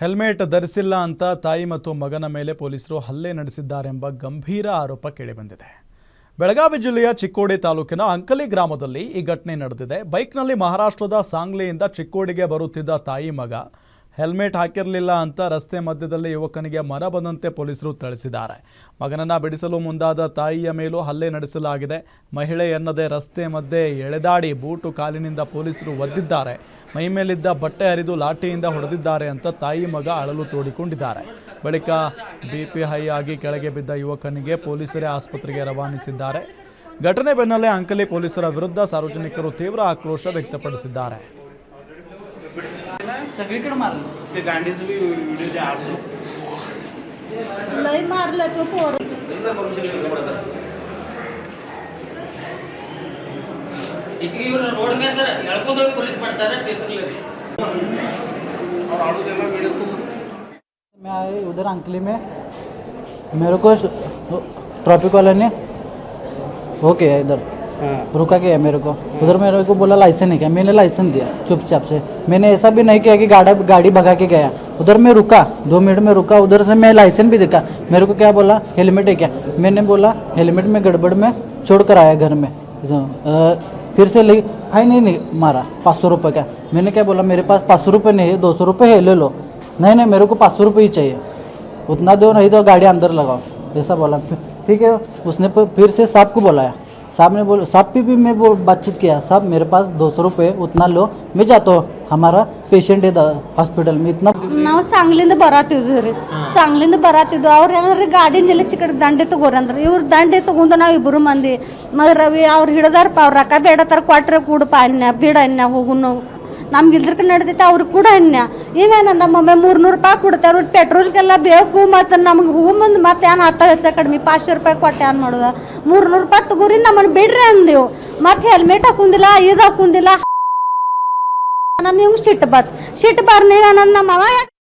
Helmet ಧರಿಸಿಲ್ಲ ಅಂತ ತಾಯಿ ಮತ್ತು ಮಗನ ಮೇಲೆ ಪೊಲೀಸರು ಹಲ್ಲೆ ನಡೆಸಿದ್ದಾರೆಂಬ ಗಂಭೀರ ಆರೋಪ ಕೇಳಿಬಂದಿದೆ. ಬೆಳಗಾವಿ ಜಿಲ್ಲೆಯ ಚಿಕ್ಕೋಡಿ ತಾಲೂಕಿನ ಅಂಕಲಿ ಗ್ರಾಮದಲ್ಲಿ ಈ ಘಟನೆ ನಡೆದಿದೆ. ಬೈಕ್ನಲ್ಲಿ ಮಹಾರಾಷ್ಟ್ರದ ಸಾಂಗ್ಲಿಯಿಂದ ಚಿಕ್ಕೋಡಿಗೆ ಬರುತ್ತಿದ್ದ ತಾಯಿ ಮಗ ಹೆಲ್ಮೆಟ್ ಹಾಕಿರಲಿಲ್ಲ ಅಂತ ರಸ್ತೆ ಮಧ್ಯದಲ್ಲಿ ಯುವಕನಿಗೆ ಮರ ಬಂದಂತೆ ಪೊಲೀಸರು ಥಳಿಸಿದ್ದಾರೆ. ಮಗನನ್ನು ಬಿಡಿಸಲು ಮುಂದಾದ ತಾಯಿಯ ಮೇಲೂ ಹಲ್ಲೆ ನಡೆಸಲಾಗಿದೆ. ಮಹಿಳೆ ಎನ್ನದೆ ರಸ್ತೆ ಮಧ್ಯೆ ಎಳೆದಾಡಿ ಬೂಟು ಕಾಲಿನಿಂದ ಪೊಲೀಸರು ಒದ್ದಿದ್ದಾರೆ. ಮೈಮೇಲಿದ್ದ ಬಟ್ಟೆ ಹರಿದು ಲಾಠಿಯಿಂದ ಹೊಡೆದಿದ್ದಾರೆ ಅಂತ ತಾಯಿ ಮಗ ಅಳಲು ತೋಡಿಕೊಂಡಿದ್ದಾರೆ. ಬಳಿಕ ಬಿ ಪಿ ಹೈ ಆಗಿ ಕೆಳಗೆ ಬಿದ್ದ ಯುವಕನಿಗೆ ಪೊಲೀಸರೇ ಆಸ್ಪತ್ರೆಗೆ ರವಾನಿಸಿದ್ದಾರೆ. ಘಟನೆ ಬೆನ್ನಲ್ಲೇ ಅಂಕಲಿ ಪೊಲೀಸರ ವಿರುದ್ಧ ಸಾರ್ವಜನಿಕರು ತೀವ್ರ ಆಕ್ರೋಶ ವ್ಯಕ್ತಪಡಿಸಿದ್ದಾರೆ. सगळीकडे मारलं ते गांडीचं बी व्हिडिओ जे आलो लय मारलं तो पोर ಈಗ ಇವ್ರು ರೋಡ್ ಮೇಲೆ ಸರ್ ಎಳ್ಕೊಂಡು ಹೋಗಿ ಪೊಲೀಸ್ ಮಾಡ್ತಾರೆ ಟ್ರಿಪ್ಲಿ और आलू देना वीडियो तुम मैं आए उधर अंकली में मेरे को ट्रैफिक वाले ने वो किया इधर रुका किया मेरे को? उधर मेरे को बोला लाइसेंस नहीं किया? मैंने लाइसेंस दिया चुपचाप से। मैंने ऐसा भी नहीं किया कि गाड़ी गाड़ी भगा के गया। उधर मैं रुका दो मिनट में रुका उधर से मैं लाइसेंस भी देखा। मेरे को क्या बोला? हेलमेट है क्या? मैंने बोला हेलमेट में गड़बड़ में छोड़ कर आया घर में। फिर से ले फाइन नहीं, नहीं मारा पाँच सौ रुपये का। मैंने क्या बोला? मेरे पास पाँच सौ रुपये नहीं है दो सौ रुपये है ले लो। नहीं नहीं मेरे को पाँच सौ रुपये ही चाहिए। उतना दो नहीं तो गाड़ी अंदर लगाओ ऐसा बोला। ठीक है उसने फिर से साहब को बुलाया। साहब ने बोला साहब पे भी मैं वो बातचीत किया साहब मेरे पास दो सौ रुपये उतना लो मैं जाता हूँ हमारा पेशेंट है हॉस्पिटल में इतना ನಾವು ಸಾಂಗ್ಲಿಂದ ಬರತ್ತಿದ್ವಿ ರೀ ಸಾಂಗ್ಲಿಂದ ಬರತ್ತಿದ್ವು ಅವ್ರು ಏನಂದ್ರೆ ಗಾಡಿ ನಿಲ್ಲಿಸಿ ಈ ಕಡೆ ದಂಡೆ ತಗೋರಿ ಅಂದ್ರೆ ಇವ್ರು ದಂಡೆ ತಗೊಂಡು ನಾವು ಇಬ್ಬರು ಮಂದಿ ಮಗ ರವಿ ಅವ್ರು ಹಿಡ್ದಾರಪ್ಪ ಅವ್ರ ರೊಕ್ಕ ಬೇಡತ್ತಾರ ಕೊಟ್ರೆ ಕೂಡಪ್ಪ ಅನ್ಯ ಬಿಡ ಅನ್ಯ ಹೋಗುನು ನಮ್ಗೆ ಇಲ್ದ್ರಕ ನಡೆದೈತೆ ಅವ್ರಿಗೆ ಕೂಡ ಅನ್ಯ ನಮ್ಮ ನಮ್ಮೊಮ್ಮೆ ಮೂರ್ನೂರು ರೂಪಾಯಿ ಕೊಡ್ತಾರೆ ಪೆಟ್ರೋಲ್ಗೆಲ್ಲ ಬೇಕು ಮತ್ತು ನಮ್ಗೆ ಹೂ ಮುಂದೆ ಮತ್ತೆ ಏನು ಹತ್ತ ಹೆಚ್ಚ ಕಡಿಮೆ ಪಾಚಶೆ ರೂಪಾಯಿ ಕೊಟ್ಟೆ ಏನು ಮಾಡೋದು? ಮೂರ್ನೂರು ರೂಪಾಯಿ ತಗೋರಿ ನಮ್ಮನ್ನು ಬಿಡ್ರಿ ಅಂದೆವು. ಮತ್ತೆ ಹೆಲ್ಮೆಟ್ ಹಾಕುಂದಿಲ್ಲ, ಇದು ಹಾಕುಂದಿಲ್ಲ. ನಾನು ನಿಮ್ಗೆ ಸಿಟ್ಟು ಬತ್. ಸಿಟ್ಟು ಬರ್ನಿ ನನ್ನ ನಮ್ಮ